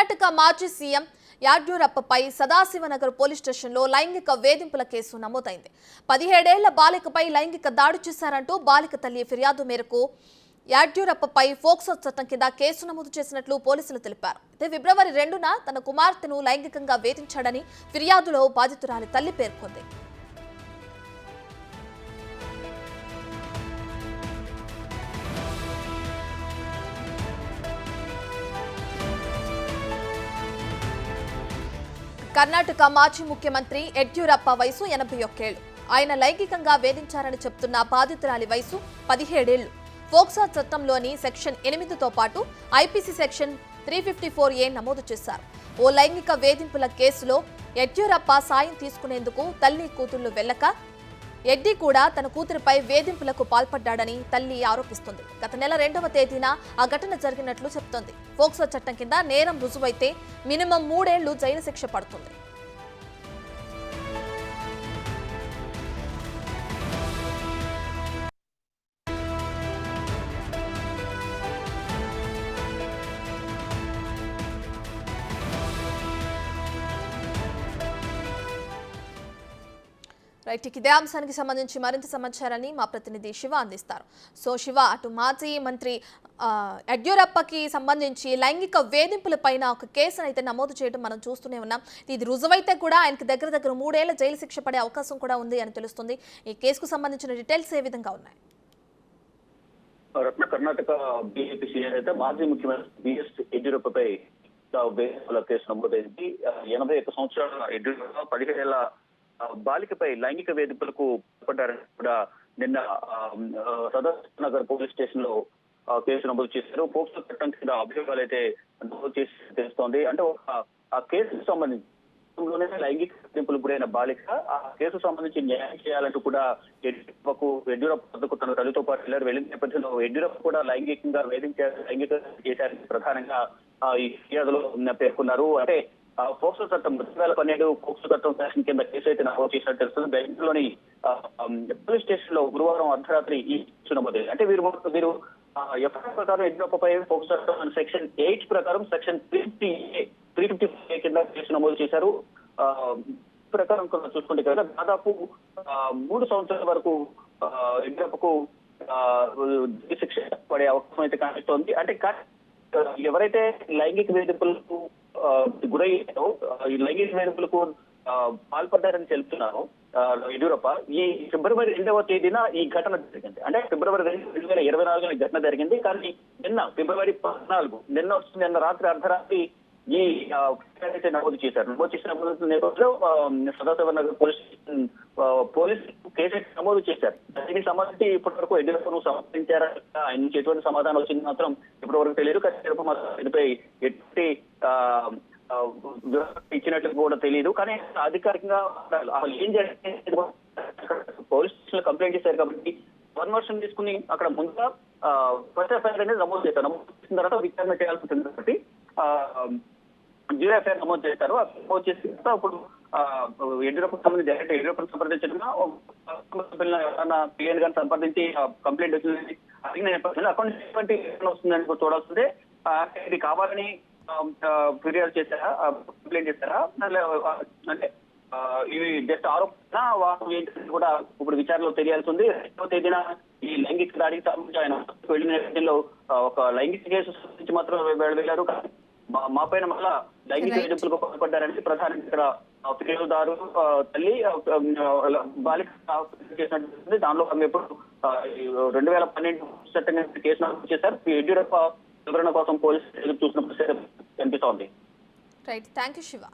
కర్ణాటక మాజీ CM యాడ్యూరప్పపై Sadashivnagar police స్టేషన్లో లైంగిక వేధింపుల కేసు నమోదైంది. పదిహేడేళ్ళ బాలికపై లైంగిక దాడి చేశారంటూ బాలిక తల్లి ఫిర్యాదు మేరకు యాడ్యూరప్పపై ఫోక్సో చట్టం కింద కేసు నమోదు చేసినట్లు పోలీసులు తెలిపారు. అయితే ఫిబ్రవరి రెండున తన కుమార్తెను లైంగికంగా వేధించాడని ఫిర్యాదులో బాధితురాలి తల్లి పేర్కొంది. కర్ణాటక మాజీ ముఖ్యమంత్రి యడ్యూరప్ప వయసు ఎనభై ఒక్కేళ్ళు ఆయన లైంగికంగా వేధించారని చెప్తున్న బాధితురాలి వయసు పదిహేడేళ్ళు ఫోక్సా చట్టంలోని సెక్షన్ ఎనిమిదితో పాటు IPC section three fifty four A నమోదు చేశారు. ఓ లైంగిక వేధింపుల కేసులో యడ్యూరప్ప సాయం తీసుకునేందుకు తల్లి కూతుళ్ళు వెళ్ళక ఎడ్డీ కూడా తన కూతురిపై వేధింపులకు పాల్పడ్డాడని తల్లి ఆరోపిస్తుంది. గత నెల రెండవ తేదీన ఆ ఘటన జరిగినట్లు చెప్తోంది. ఫోక్సో చట్టం కింద నేరం రుజువైతే మినిమం మూడేళ్ళు జైలు శిక్ష పడుతుంది. రైట్ ఇదే అంశానికి సంబంధించి మరింత సమాచారాన్ని మా ప్రతినిధి శివ అందిస్తారు. సో శివ అటు మాజీ మంత్రి యడ్యూరప్పకి సంబంధించి లైంగిక వేధింపుల పైన ఒక కేసును అయితే నమోదు చేయడం మనం చూస్తూనే ఉన్నాం. ఇది రుజువైతే కూడా ఆయనకి దగ్గర దగ్గర మూడేళ్ళ జైలు శిక్ష పడే అవకాశం కూడా ఉంది అని తెలుస్తుంది. ఈ కేసుకు సంబంధించిన డీటెయిల్స్ ఏ విధంగా ఉన్నాయి? రత్న కర్ణాటక బీజేపీ సీనియర్ అయితే మాజీ ముఖ్యమంత్రి బిఎస్ యడ్యూరప్పపై కేసు నమోదైంది. ఎనభై ఒక్క సంవత్సరాల యడ్యూరప్ప పదిహేడేళ్ళ బాలికపై లైంగిక వేధింపులకు పడ్డారని కూడా నిన్న సదాశివ నగర్ పోలీస్ స్టేషన్లో కేసు నమోదు చేశారు. పోక్సో చట్టం కింద అభియోగాలు అయితే నమోదు చేసి తెలుస్తోంది. అంటే ఒక ఆ కేసుకు సంబంధించి లైంగిక వేధింపులకు గురైన బాలిక ఆ కేసు సంబంధించి న్యాయం చేయాలంటూ కూడా యడ్యూరప్పకు యడ్యూరప్ప వద్దకు తన తల్లితో పాటు వెళ్ళారు. వెళ్ళిన నేపథ్యంలో యడ్యూరప్ప కూడా లైంగికంగా వేధించారు లైంగిక చేశారని ప్రధానంగా ఆ, ఈ ఫిర్యాదులో పేర్కొన్నారు. అంటే పోక్సో చట్టం రెండు వేల పన్నెండు పోక్సో చట్టం సెక్షన్ కింద కేసు అయితే నమోదు చేసినట్టు తెలుస్తుంది. బెంగళూరులోని పోలీస్ స్టేషన్లో గురువారం అర్ధరాత్రి ఈ కేసు నమోదైంది. అంటే వీరు వీరు ఎఫ్ఐఆర్ ప్రకారం యడ్యూరప్పపై పోక్సో చట్టం సెక్షన్ ఎయిట్ ప్రకారం section three fifty three fifty కింద కేసు నమోదు చేశారు. ప్రకారం చూసుకుంటే కనుక దాదాపు మూడు సంవత్సరాల వరకు ఆ, శిక్ష పడే అవకాశం అయితే కనిపిస్తోంది. అంటే ఎవరైతే లైంగిక వేధింపులకు గురయ్యాను. ఈ లైంగిక వేధింపులకు పాల్పడ్డారని చెప్తున్నాను యడ్యూరప్ప ఈ ఫిబ్రవరి రెండవ తేదీన ఈ ఘటన జరిగింది. అంటే ఫిబ్రవరి రెండు రెండు వేల ఇరవై నాలుగున ఘటన జరిగింది. కానీ నిన్న ఫిబ్రవరి పద్నాలుగు నిన్న వస్తుంది నిన్న రాత్రి అర్ధరాత్రి ఈ నమోదు చేశారు. నమోదు చేసిన నేపథ్యంలో Sadashiva Nagar police station, police case నమోదు చేశారు. దీనికి సంబంధించి ఇప్పటి వరకు యడ్యూరప్పను సమర్థించారా? ఆయన నుంచి ఎటువంటి సమాధానం వచ్చింది మాత్రం ఇప్పటి వరకు తెలియదు. కానీ యడ్యూరప్ప మాత్రం దీనిపై ఎటువంటి ఇచ్చినట్లు కూడా తెలియదు కానీ అధికారికంగా ఏం జరిగింది? పోలీస్ స్టేషన్ కంప్లైంట్ చేశారు కాబట్టి పర్మిషన్ తీసుకుని అక్కడ ముందుగా ఫస్ట్ ఎఫ్ఐఆర్ అనేది నమోదు చేశారు. నమోదు చేసిన తర్వాత విచారణ చేయాల్సి ఉంటుంది కాబట్టి జీరో ఎఫ్ఐఆర్ నమోదు చేశారు. నమోదు చేసిన తర్వాత ఇప్పుడు ఆ, యడ్యూరప్పకు సంబంధించి డైరెక్ట్ యడ్యూరప్పకు సంప్రదించడం ఎవరైనా పిఎన్ గారిని సంప్రదించి కంప్లైంట్ వచ్చింది అడిగిన నేపథ్యంలో అకౌంట్ ఎటువంటి వస్తుందని కూడా చూడాల్సిందే. ఇది కావాలని ఫిర్యాదు చేశారా? కంప్లైంట్ చేశారా? అంటే ఇవి జస్ట్ ఆరోపణ వాళ్ళు ఏంటంటే కూడా ఇప్పుడు విచారణలో తెలియాల్సి ఉంది రెండవ తేదీన ఈ లైంగిక దాడికి సంబంధించి ఆయన వెళ్ళిన నేపథ్యంలో ఒక లైంగిక కేసు సంబంధించి మాత్రం వెళ్ళారు. కానీ మా- పైన మళ్ళా లైంగిక. వేధింపులకు పాల్పడ్డారని ప్రధానంగా ఇక్కడ ఫిర్యాదుదారు తల్లి బాలిక చేసినట్టు దానిలో ఆమె ఈ రెండు వేల పన్నెండు చట్టంగా కేసు నమోదు చేశారు. యడ్యూరప్ప వివరణ కోసం పోలీసులు చూసిన పరిస్థితి రైట్ థ్యాంక్ యూ శివ